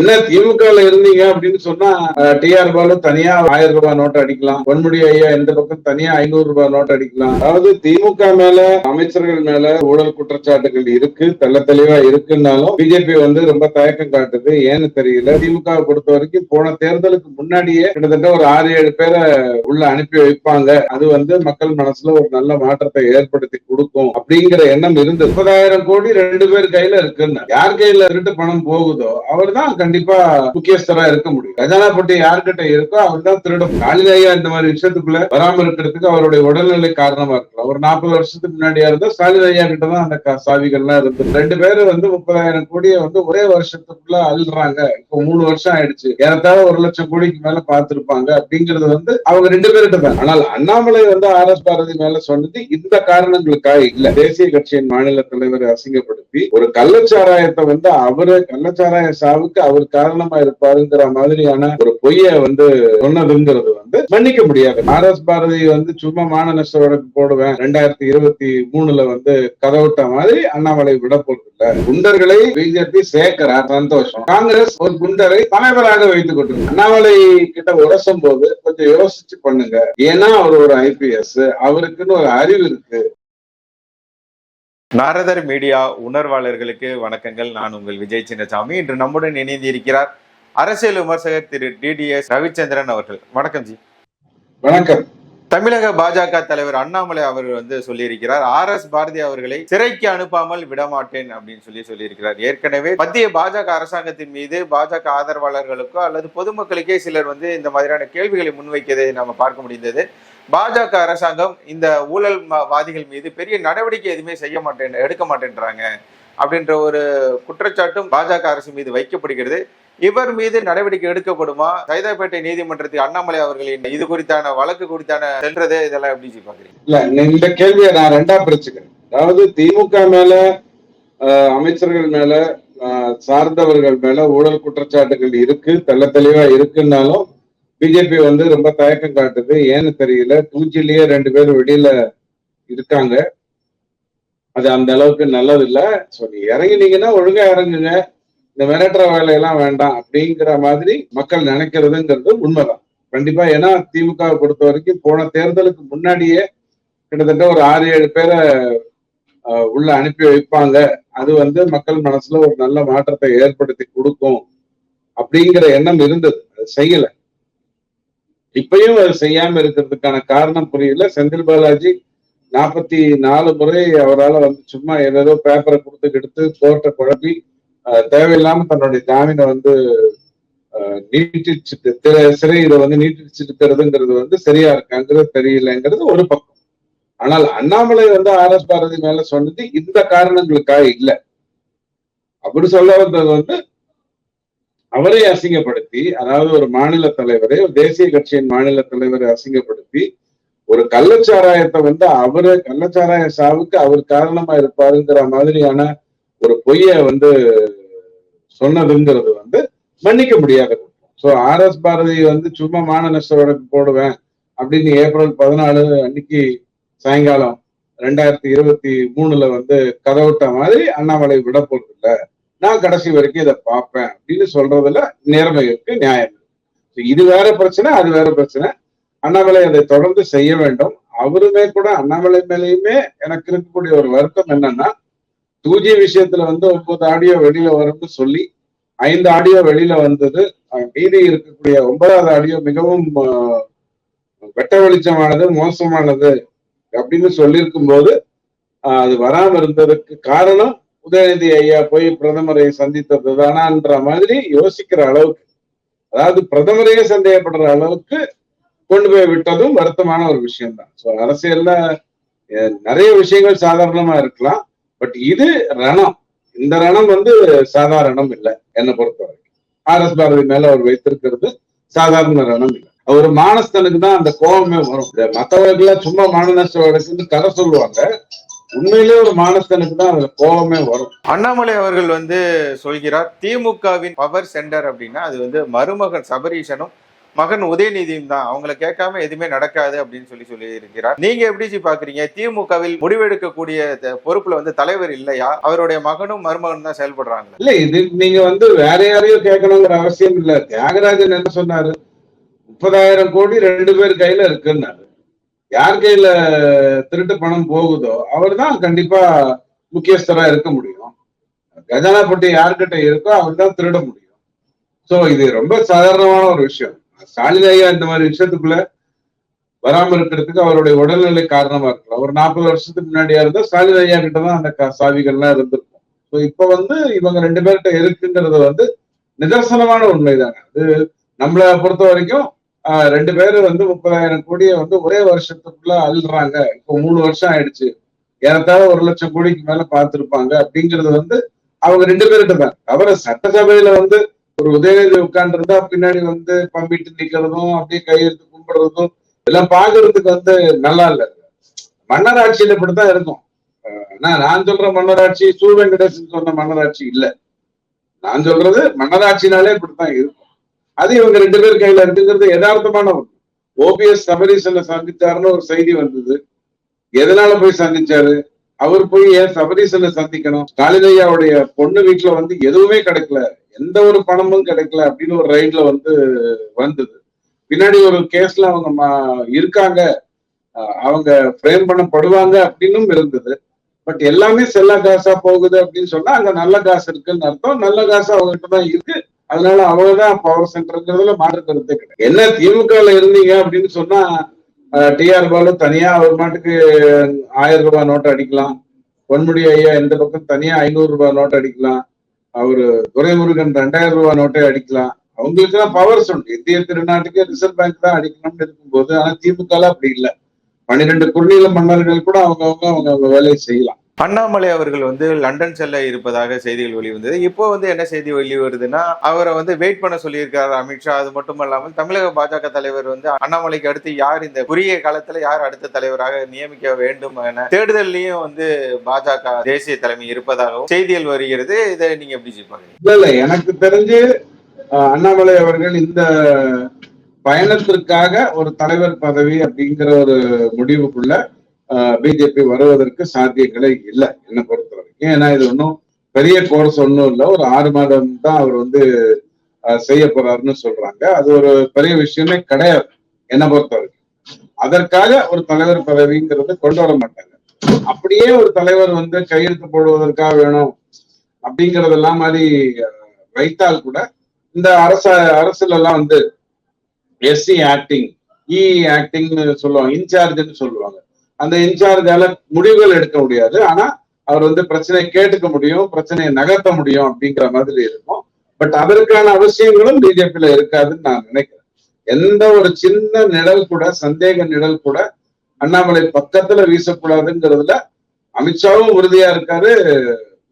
என்ன திமுக இருந்தீங்க அப்படின்னு சொன்னா டிஆர் பாலு தனியா ஆயிரம் ரூபாய் நோட்டு அடிக்கலாம். பொன்முடி ஐயா இந்த பக்கம் தனியா ஐநூறு ரூபாய் நோட்டு அடிக்கலாம். அதாவது திமுக மேல அமைச்சர்கள் மேல ஊழல் குற்றச்சாட்டுகள் இருக்கு தெள்ள தெளிவா இருக்குன்னாலும் பிஜேபி வந்து ரொம்ப தயக்கம் காட்டுது. ஏன்னு தெரியல. திமுக பொறுத்த வரைக்கும் போன தேர்தலுக்கு முன்னாடியே கிட்டத்தட்ட ஒரு ஆறு ஏழு பேரை உள்ள அனுப்பி வைப்பாங்க. அது வந்து மக்கள் மனசுல ஒரு நல்ல மாற்றத்தை ஏற்படுத்தி கொடுக்கும் அப்படிங்கிற எண்ணம் இருந்து முப்பதாயிரம் கோடி ரெண்டு பேர் கையில இருக்குன்னு. யார் கையில இருந்து பணம் போகுதோ அவர் தான் கண்டிப்பா முக்கியஸ்தரா இருக்க முடியும். கஜானா பட்டு யார்கிட்ட இருக்கோ அவர் தான் திருடும். ஸ்டாலின் இந்த மாதிரி விஷயத்துக்குள்ள வராம இருக்கிறதுக்கு அவருடைய உடல்நிலை காரணமா இருக்கலாம். ஒரு நாற்பது வருஷத்துக்கு முன்னாடியா இருந்தா ஸ்டாலின் ஐயா கிட்ட தான் அந்த சாவிகள்லாம் இருந்து ரெண்டு பேரும் வந்து முப்பதாயிரம் கோடியை வந்து ஒரே வருஷத்துக்குள்ள அழுறாங்க இப்போ மூணு வருஷம் ஆயிடுச்சு. ஏறத்தாழ ஒரு லட்சம் கோடிக்கு மேல பார்த்திருப்பாங்க அப்படிங்கிறது வந்து அவங்க ரெண்டு பேர்கிட்ட தான். ஆனால் அண்ணாமலை வந்து ஆர் எஸ் பாரதி மேல சொன்னது இந்த காரணங்களுக்காக இல்ல. தேசிய கட்சியின் மாநில தலைவரை அசிங்கப்படுத்தி ஒரு கள்ளச்சாராயத்தை வந்து அவரு கள்ளச்சாராய சாவுக்கு அவர் காரணமா இருப்பாருங்கிற மாதிரியான ஒரு பொய்ய வந்து சொன்னதுங்கிறது வந்து மன்னிக்க முடியாது. ஆர் எஸ் பாரதி வந்து சும்மா மான நஷ்ட வழக்கு போடுவேன் ரெண்டாயிரத்தி இருபத்தி மூணுல வந்து கதவிட்ட மாதிரி அண்ணாமலை விட போறது இல்ல குண்டர்களை பிஜேபி சேர்க்கிறார். சந்தோஷம். காங்கிரஸ் ஒரு குண்டரை தலைவராக வைத்துக் கொண்டு அண்ணாமலை கிட்ட உரசும் போது கொஞ்சம் யோசிச்சு பண்ணுங்க. ஏன்னா அவர் ஒரு ஐபிஎஸ் அவருக்குன்னு ஒரு அறிவு இருக்கு. நாரதர் மீடியா உணர்வாளர்களுக்கு வணக்கங்கள். நான் உங்கள் விஜய் சின்னசாமி. இன்று நம்முடன் இணைந்திருக்கிறார் அரசியல் விமர்சகர் திரு டிடிஎஸ் ரவிச்சந்திரன் அவர்கள். வணக்கம் ஜி. வணக்கம். தமிழக பாஜக தலைவர் அண்ணாமலை அவர்கள் வந்து சொல்லியிருக்கிறார் ஆர் எஸ் பாரதி அவர்களை சிறைக்கு அனுப்பாமல் விடமாட்டேன் அப்படின்னு சொல்லி சொல்லியிருக்கிறார். ஏற்கனவே மத்திய பாஜக அரசாங்கத்தின் மீது பாஜக ஆதரவாளர்களுக்கோ அல்லது பொதுமக்களுக்கே சிலர் வந்து இந்த மாதிரியான கேள்விகளை முன்வைக்கதை நம்ம பார்க்க முடிந்தது. பாஜக அரசாங்கம் இந்த ஊழல் வாதிகள் மீது பெரிய நடவடிக்கை எதுவுமே செய்ய மாட்டேன் எடுக்க மாட்டேன்றாங்க அப்படின்ற ஒரு குற்றச்சாட்டும் பாஜக அரசு மீது வைக்கப்படுகிறது. இவர் மீது நடவடிக்கை எடுக்கப்படுமா? சைதாப்பேட்டை நீதிமன்றத்தில் அண்ணாமலை அவர்களின் இது குறித்தான வழக்கு குறித்தான சென்றதே இதெல்லாம் எப்படி பாக்குறீங்க இல்ல இந்த கேள்வியை நான் ரெண்டா பிரிச்சுக்கிறேன். அதாவது திமுக மேல அமைச்சர்கள் மேல ஆஹ், சார்ந்தவர்கள் மேல ஊழல் குற்றச்சாட்டுகள் இருக்கு தெள்ள தெளிவா இருக்குன்னாலும் பிஜேபி வந்து ரொம்ப தயக்கம் காட்டுது. ஏன்னு தெரியல டூஜிலேயே ரெண்டு பேரும் வெளியில இருக்காங்க. அது அந்த அளவுக்கு நல்லது இல்லை ஸோ நீ இறங்கினீங்கன்னா ஒழுங்கா இறங்குங்க. இந்த மிரட்டுற வேலையெல்லாம் வேண்டாம் அப்படிங்கிற மாதிரி மக்கள் நினைக்கிறதுங்கிறது உண்மைதான். கண்டிப்பா ஏன்னா திமுகவை பொறுத்த வரைக்கும் போன தேர்தலுக்கு முன்னாடியே கிட்டத்தட்ட ஒரு ஆறு ஏழு பேரை உள்ள அனுப்பி வைப்பாங்க. அது வந்து மக்கள் மனசுல ஒரு நல்ல மாற்றத்தை ஏற்படுத்தி கொடுக்கும் அப்படிங்கிற எண்ணம் இருந்தது. அது செய்யல. இப்பயும் அது செய்யாம இருக்கிறதுக்கான காரணம் புரியல. செந்தில் பாலாஜி நாற்பத்தி நாலு முறை அவரால் வந்து சும்மா ஏதேதோ பேப்பரை கொடுத்து எடுத்து கோர்ட்டை குழப்பி தேவையில்லாம தன்னுடைய ஜாமீனை வந்து ஆஹ், நீட்டிச்சுட்டு திரை- சிறையில வந்து நீட்டிச்சிருக்கிறதுங்கிறது வந்து சரியா இருக்காங்கிறது தெரியலங்கிறது ஒரு பக்கம். ஆனால் அண்ணாமலை வந்து ஆர் எஸ் பாரதி மேல சொன்னது இந்த காரணங்களுக்காக இல்லை. அப்படி சொல்ல வந்தது வந்து அவரை அசிங்கப்படுத்தி அதாவது ஒரு மாநில தலைவரை ஒரு தேசிய கட்சியின் மாநில தலைவரை அசிங்கப்படுத்தி ஒரு கள்ளச்சாராயத்தை வந்து அவரு கள்ளச்சாராய சாவுக்கு அவர் காரணமா இருப்பாருங்கிற மாதிரியான ஒரு பொய்ய வந்து சொன்னதுங்கிறது வந்து மன்னிக்க முடியாத ஸோ ஆர் எஸ் பாரதி வந்து சும்மா மான நஷ்ட வழக்கு போடுவேன் அப்படின்னு ஏப்ரல் பதினாலு அன்னைக்கு சாயங்காலம் ரெண்டாயிரத்தி இருபத்தி மூணுல வந்து கதவிட்ட மாதிரி அண்ணாமலை விட போறது இல்லை நான் கடைசி வரைக்கும் இதை பார்ப்பேன் அப்படின்னு சொல்றதுல நேர்மை இருக்கு நியாயம் இருக்கு. இது வேற பிரச்சனை அது வேற பிரச்சனை. அண்ணாமலை அதை தொடர்ந்து செய்ய வேண்டும். அவருமே கூட அண்ணாமலை மேலேயுமே எனக்கு இருக்கக்கூடிய ஒரு வருத்தம் என்னன்னா டூஜி விஷயத்துல வந்து ஒன்பது ஆடியோ வெளியில வரும்னு சொல்லி ஐந்து ஆடியோ வெளியில வந்தது. மீதி இருக்கக்கூடிய ஒன்பதாவது ஆடியோ மிகவும் வெட்ட வெளிச்சமானது மோசமானது அப்படின்னு சொல்லியிருக்கும் போது அது வராம இருந்ததுக்கு காரணம் உதயநிதி ஐயா போய் பிரதமரை சந்தித்தது தானான்ற மாதிரி யோசிக்கிற அளவுக்கு அதாவது பிரதமரையே சந்தேகப்படுற அளவுக்கு கொண்டு போய் விட்டதும் வருத்தமான ஒரு விஷயம்தான். ஸோ அரசியல்ல நிறைய விஷயங்கள் சாதாரணமா இருக்கலாம். பட் இது ரணம். இந்த ரணம் வந்து சாதாரணம் இல்லை என்னை பொறுத்த வரைக்கும் ஆர் எஸ் பாரதி மேல அவர் வைத்திருக்கிறது சாதாரண ரணம் இல்லை. ஒரு மானஸ்தனுக்கு தான் அந்த கோபமே வரும். மற்றவர்கள சும்மா மானநஷ்ட வழக்குன்னு கதை சொல்லுவாங்க. உண்மையிலேயே ஒரு மானஸ்தனுக்கு தான் அதுல கோபமே வரும். அண்ணாமலை அவர்கள் வந்து சொல்கிறார் திமுகவின் பவர் சென்டர் அப்படின்னா அது வந்து மருமகன் சபரீஷனும் மகன் உதயநிதியும் தான். அவங்கள கேட்காம எதுவுமே நடக்காது அப்படின்னு சொல்லி சொல்லி இருக்கிறார் நீங்க எப்படி ஜி பாக்குறீங்க? திமுகவில் முடிவெடுக்கக்கூடிய பொறுப்புல வந்து தலைவர் இல்லையா? அவருடைய மகனும் மருமகனும் தான் செயல்படுறாங்க இல்ல இது நீங்க வந்து வேற யாரையும் கேட்கணுங்கிற அவசியம் இல்ல. தியாகராஜன் என்ன சொன்னாரு? முப்பதாயிரம் கோடி ரெண்டு பேர் கையில இருக்குன்னாரு. யார் கையில திருட்டு பணம் போகுதோ அவர் தான் கண்டிப்பா முக்கியஸ்தரா இருக்க முடியும். கஜானா பட்டி யார்கிட்ட இருக்கோ அவர் தான் திருட முடியும். சோ இது ரொம்ப சாதாரணமான ஒரு விஷயம். ஸ்டாலின் ஐயா இந்த மாதிரி விஷயத்துக்குள்ள வராம இருக்கிறதுக்கு அவருடைய உடல்நிலை காரணமா இருக்கலாம். ஒரு நாற்பது வருஷத்துக்கு முன்னாடியா இருந்தா ஸ்டாலின் ஐயா கிட்ட தான் அந்த சாவிகள்லாம் இருந்திருக்கும். ஸோ இப்ப வந்து இவங்க ரெண்டு பேர்கிட்ட இருக்குங்கிறது வந்து நிதர்சனமான உண்மைதாங்க அது நம்மளை பொறுத்த வரைக்கும் ஆஹ், ரெண்டு பேரும் வந்து முப்பதாயிரம் கோடியை வந்து ஒரே வருஷத்துக்குள்ள அள்ளுறாங்க. இப்போ மூணு வருஷம் ஆயிடுச்சு. ஏறத்தாழ ஒரு லட்சம் கோடிக்கு மேல பார்த்திருப்பாங்க அப்படிங்கிறது வந்து அவங்க ரெண்டு பேர்கிட்ட தான் தவிர சட்டசபையில வந்து ஒரு உதயநிதி உட்கார்ந்து பின்னாடி வந்து பம்பிட்டு நிக்கிறதும் அப்படியே கையெழுத்து கும்பிடுறதும் எல்லாம் பாக்குறதுக்கு வந்து நல்லா இல்ல. மன்னராட்சியில இப்படித்தான் இருக்கும். ஆனா நான் சொல்ற மன்னராட்சி சூ. வெங்கடேசன் சொன்ன மன்னராட்சி இல்ல. நான் சொல்றது மன்னராட்சினாலே இப்படித்தான் இருக்கும். அது இவங்க ரெண்டு பேர் கையில இருக்குங்கிறது யதார்த்தமான ஒண்ணு. ஓபிஎஸ் சபரீசனை சந்திச்சாருன்னு ஒரு செய்தி வந்தது. எதனால போய் சந்திச்சாரு? அவர் போய் ஏன் சபரீசனை சந்திக்கணும்? ஸ்டாலின் ஐயாவுடைய பொண்ணு வீட்டுல வந்து எதுவுமே கிடைக்கல. எந்த ஒரு பணமும் கிடைக்கல அப்படின்னு ஒரு ரைட்ல வந்து வந்தது. பின்னாடி ஒரு கேஸ்ல அவங்க இருக்காங்க. அவங்க ஃப்ரேம் பண்ணப்படுவாங்க அப்படின்னும் இருந்தது. பட் எல்லாமே செல்ல காசா போகுது அப்படின்னு சொன்னா அங்க நல்ல காசு இருக்குன்னு அர்த்தம். நல்ல காசு அவங்ககிட்ட தான் இருக்கு. அதனால அவங்கதான் பவர் சென்டர்ங்கிறதுல மாற்று கருத்தே கிடையாது. என்ன திமுகல இருந்தீங்க அப்படின்னு சொன்னா டிஆர் பாலு தனியா அவர் மாட்டுக்கு ஆயிரம் ரூபாய் நோட்டு அடிக்கலாம். பொன்முடி ஐயா இந்த பக்கம் தனியா ஐநூறு ரூபாய் நோட்டு அடிக்கலாம். அவரு துரைமுருகன் ரெண்டாயிரம் ரூபாய் நோட்டை அடிக்கலாம். அவங்களுக்கு எல்லாம் பவர்ஸ் உண்டு. இந்திய திருநாட்டுக்கு ரிசர்வ் பேங்க் தான் அடிக்கணும்னு இருக்கும்போது ஆனா திமுக அப்படி இல்லை. பன்னிரெண்டு குறுநில மன்னர்கள் கூட அவங்கவங்க அவங்க அவங்க வேலையை செய்யலாம். அண்ணாமலை அவர்கள் வந்து லண்டன் செல்ல இருப்பதாக செய்திகள் வெளிவந்தது. இப்போ வந்து என்ன செய்தி வெளி வருதுன்னா அவரை வந்து வெயிட் பண்ண சொல்லியிருக்காரு அமித்ஷா அது மட்டும் இல்லாமல் தமிழக பாஜக தலைவர் வந்து அண்ணாமலைக்கு அடுத்து யார் இந்த குறுகிய காலத்துல யார் அடுத்த தலைவராக நியமிக்க வேண்டும் என தேடுதல்லையும் வந்து பாஜக தேசிய தலைமை இருப்பதாகவும் செய்திகள் வருகிறது. இதை நீங்க எப்படி ஜி இல்ல இல்ல. எனக்கு தெரிஞ்சு அண்ணாமலை அவர்கள் இந்த பயணத்திற்காக ஒரு தலைவர் பதவி அப்படிங்கிற ஒரு முடிவுக்குள்ள பிஜேபி வருவதற்கு சாத்தியங்களே இல்லை என்னை பொறுத்த வரைக்கும் ஏன்னா இது ஒன்றும் பெரிய கோர்ஸ் ஒன்றும் இல்லை. ஒரு ஆறு மாதம் தான் அவர் வந்து செய்ய போறாருன்னு சொல்றாங்க. அது ஒரு பெரிய விஷயமே கிடையாது என்னை பொறுத்த வரைக்கும் அதற்காக ஒரு தலைவர் பதவிங்கிறது கொண்டு வர மாட்டாங்க. அப்படியே ஒரு தலைவர் வந்து கையெழுத்து போடுவதற்காக வேணும் அப்படிங்கறதெல்லாம் மாதிரி வைத்தால் கூட இந்த அரச அரசுல எல்லாம் வந்து எஸ்சி ஆக்டிங் இ ஆக்டிங்னு சொல்லுவாங்க இன்சார்ஜ்னு சொல்லுவாங்க. அந்த இன்சார்ஜால முடிவுகள் எடுக்க முடியாது. ஆனா அவர் வந்து பிரச்சனையை கேட்டுக்க முடியும் பிரச்சனையை நகர்த்த முடியும் அப்படிங்கிற மாதிரி இருக்கும். பட் அதற்கான அவசியங்களும் பிஜேபியில இருக்காதுன்னு நான் நினைக்கிறேன். எந்த ஒரு சின்ன நிழல் கூட சந்தேக நிழல் கூட அண்ணாமலை பக்கத்துல வீசக்கூடாதுங்கிறதுல அமித்ஷாவும் உறுதியா இருக்காரு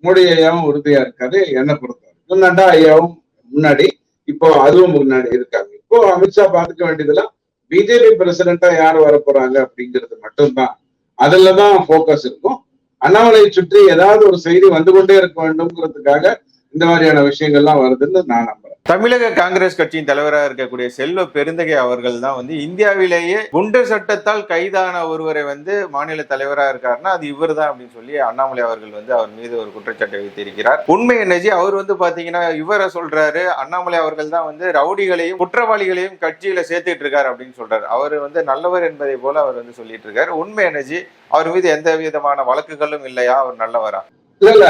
மோடி ஐயாவும் உறுதியா இருக்காரு என்னை பொறுத்தவரைக்கும் நட்டா ஐயாவும் முன்னாடி இப்போ அதுவும் முன்னாடி இருக்காங்க. இப்போ அமித்ஷா பாத்துக்க வேண்டியதெல்லாம் பிஜேபி பிரசிடண்டா யார் வர போறாங்க அப்படிங்கிறது மட்டும்தான். அதுலதான் போக்கஸ் இருக்கும். அண்ணாமலையை சுற்றி ஏதாவது ஒரு செய்தி வந்து கொண்டே இருக்க வேண்டும்ங்கிறதுக்காக இந்த மாதிரியான விஷயங்கள்லாம் வருதுன்னு நான் நம்புறேன். தமிழக காங்கிரஸ் கட்சியின் தலைவராக இருக்கக்கூடிய செல்வ பெருந்தகை அவர்கள் தான் வந்து இந்தியாவிலேயே குண்டர் சட்டத்தால் கைதான ஒருவரை வந்து மாநில தலைவராக இருக்காருன்னா அது இவர் தான் அப்படின்னு சொல்லி அண்ணாமலை அவர்கள் வந்து அவர் மீது ஒரு குற்றச்சாட்டை வைத்திருக்கிறார் உண்மை என்னஜி அவர் வந்து பாத்தீங்கன்னா இவரை சொல்றாரு அண்ணாமலை அவர்கள் தான் வந்து ரவுடிகளையும் குற்றவாளிகளையும் கட்சியில சேர்த்துட்டு இருக்காரு அப்படின்னு சொல்றாரு. அவர் வந்து நல்லவர் என்பதை போல அவர் வந்து சொல்லிட்டு இருக்காரு. உண்மை என்னஜி அவர் மீது எந்த விதமான வழக்குகளும் இல்லையா? அவர் நல்லவரா? இல்ல.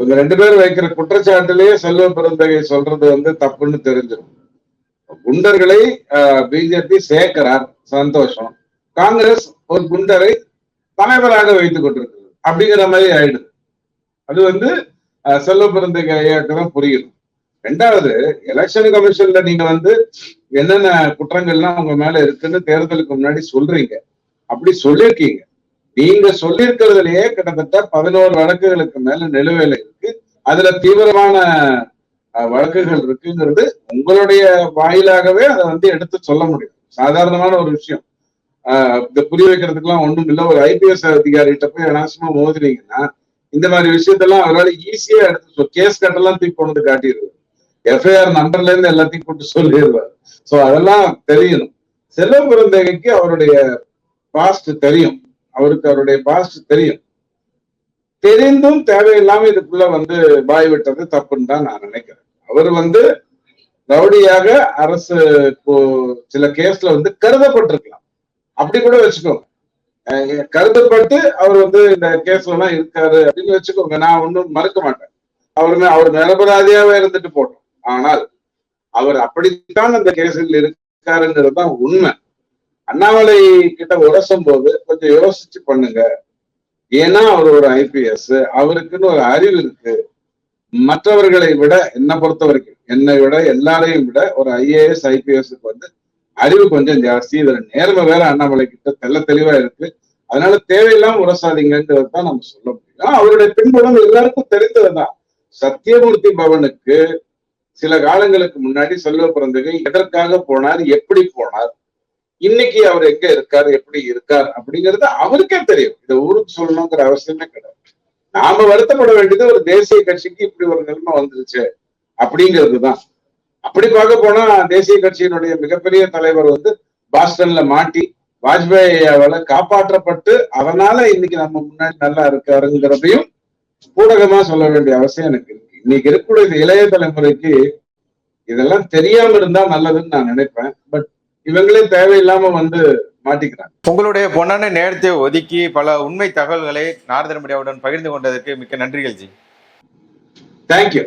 இவங்க ரெண்டு பேரும் வைக்கிற குற்றச்சாட்டுலயே செல்வ பெருந்தகை சொல்றது வந்து தப்புன்னு தெரிஞ்சிடும். குண்டர்களை பிஜேபி சேர்க்கிறார். சந்தோஷம். காங்கிரஸ் ஒரு குண்டரை தலைவராக வைத்துக் கொண்டிருக்கிறது. அப்படிங்கிற மாதிரி ஆயிடுது. அது வந்து செல்வ பெருந்தகை ஐயாக்கு தான் ரெண்டாவது எலெக்ஷன் கமிஷன்ல நீங்க வந்து என்னென்ன குற்றங்கள்லாம் உங்க மேல இருக்குன்னு தேர்தலுக்கு முன்னாடி சொல்றீங்க. அப்படி சொல்லியிருக்கீங்க. நீங்க சொல்லியிருக்கிறதுலயே கிட்டத்தட்ட பதினோரு வழக்குகளுக்கு மேல நிலுவையில இருக்கு. அதுல தீவிரமான வழக்குகள் இருக்குங்கிறது உங்களுடைய வாயிலாகவே அதை வந்து எடுத்து சொல்ல முடியும். சாதாரணமான ஒரு விஷயம். ஆஹ் இந்த புரிய வைக்கிறதுக்கெல்லாம் ஒண்ணும் இல்ல. ஒரு ஐபிஎஸ் அதிகாரிகிட்ட போய் அனாவசியமா மோதினீங்கன்னா இந்த மாதிரி விஷயத்தெல்லாம் அவரால் ஈஸியா எடுத்து கேஸ் கட்டெல்லாம் தூக்கி கொண்டு காட்டிடுவார். எஃப்ஐஆர் நம்பர்ல இருந்து எல்லாத்தையும் போட்டு சொல்லிடுவார். சோ அதெல்லாம் தெரியணும். செல்வ பிறந்தகைக்கு அவருடைய பாஸ்ட் தெரியும். அவருக்கு அவருடைய பாஸ்ட் தெரியும். தெரிந்தும் தேவையில்லாம இதுக்குள்ள வந்து பாய் விட்டது தப்புன்னு தான் நான் நினைக்கிறேன். அவர் வந்து ரவுடியாக அரசு சில கேஸ்ல வந்து கருதப்பட்டிருக்கலாம். அப்படி கூட வச்சுக்கோங்க. கருதப்பட்டு அவர் வந்து இந்த கேஸ்ல எல்லாம் இருக்காரு அப்படின்னு வச்சுக்கோங்க. நான் ஒன்றும் மறுக்க மாட்டேன். அவருமே அவர் நிரபராதியாவே இருந்துட்டு போட்டோம். ஆனால் அவர் அப்படித்தான் அந்த கேஸில் இருக்காருங்கிறது தான் உண்மை. அண்ணாமலை கிட்ட உரசும் போது கொஞ்சம் யோசிச்சு பண்ணுங்க. ஏன்னா அவர் ஒரு ஐபிஎஸ் அவருக்குன்னு ஒரு அறிவு இருக்கு. மற்றவர்களை விட என்னை பொறுத்த வரைக்கும் என்னை விட எல்லாரையும் விட ஒரு ஐஏஎஸ் ஐபிஎஸ்க்கு வந்து அறிவு கொஞ்சம் ஜாஸ்தி. இதுல நேர்மை வேற அண்ணாமலை கிட்ட தெல்ல தெளிவா இருக்கு. அதனால தேவையில்லாம உரசாதீங்கன்றது தான் நம்ம சொல்ல முடியும். அவருடைய பின்புலம் எல்லாருக்கும் தெரிந்ததுதான். சத்தியமூர்த்தி பவனுக்கு சில காலங்களுக்கு முன்னாடி செல்வ பிறந்தகை எதற்காக போனார் எப்படி போனார் இன்னைக்கு அவர் எங்க இருக்காரு எப்படி இருக்கார் அப்படிங்கிறது அவருக்கே தெரியும். இதை ஊருக்கு சொல்லணுங்கிற அவசியமே கிடையாது. நாம வருத்தப்பட வேண்டியது ஒரு தேசிய கட்சிக்கு இப்படி ஒரு நிலைமை வந்துருச்சு அப்படிங்கிறது தான். அப்படி பார்க்க போனா தேசிய கட்சியினுடைய மிகப்பெரிய தலைவர் வந்து பாஸ்டன்ல மாட்டி வாஜ்பாய் காப்பாற்றப்பட்டு அதனால இன்னைக்கு நம்ம முன்னாடி நல்லா இருக்காருங்கிறதையும் ஊடகமா சொல்ல வேண்டிய அவசியம் எனக்கு இருக்கு. இன்னைக்கு இருக்கக்கூடிய இந்த இளைய தலைமுறைக்கு இதெல்லாம் தெரியாம இருந்தா நல்லதுன்னு நான் நினைப்பேன். பட் இவங்களே தேவையில்லாம வந்து மாட்டிக்கிறாங்க. உங்களுடைய பொன்னான நேரத்தை ஒதுக்கி பல உண்மை தகவல்களை நாரதர் மீடியாவுடன் பகிர்ந்து கொண்டதற்கு மிக்க நன்றிகள் ஜி. தேங்க்யூ